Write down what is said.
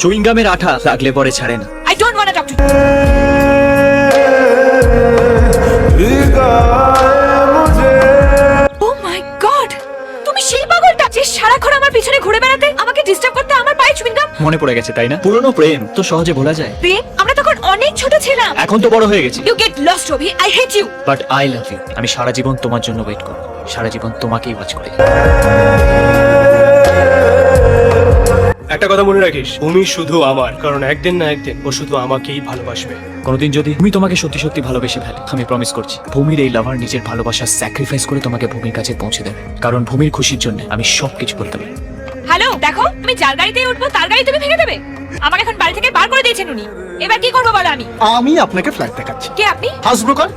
চুইংগামের আঠা লাগলে পরে ছাড়ে না। I don't want to talk to oh my god তুমি সেই পাগলটা যে সারাক্ষণ আমার পিছনে ঘুরে বেড়াতে আমাকে ডিস্টার্ব করতে আমার পায়ে চুইংগাম? মনে পড়ে গেছে তাই না? পুরনো প্রেম তো সহজে ভোলা যায়। প্রেম? আমরা তখন অনেক ছোট ছিলাম। এখন তো বড় হয়ে গেছি। You get lost Rabi I hate you but I love you আমি সারা জীবন তোমার জন্য ওয়েট করব। সারা জীবন তোমাকেই ওয়াচ করি। একটা কথা মনে রাখিস ভূমি শুধু আমার কারণ একদিন না একদিন ও শুধু আমাকেই ভালোবাসবে। কোনোদিন যদি তুমি তোমাকে সত্যি সত্যি ভালোবেসে ফেলে আমি প্রমিস করছি ভূমির এই লাভার নিজের ভালোবাসা স্যাক্রিফাইস করে তোমাকে ভূমির কাছে পৌঁছে দেবে। কারণ ভূমির খুশির জন্য আমি সব কিছু করতে পারি। হ্যালো দেখো আমি যার গাড়িতে উঠবো তার গাড়ি তুমি ভেঙে দেবে। আমাকে এখন বাড়ি থেকে বার করে দিয়েছেন উনি। এবার কি করব বলো আমি? আমি আপনাকে ফ্ল্যাট দেখাচ্ছি। কে আপনি? House broker?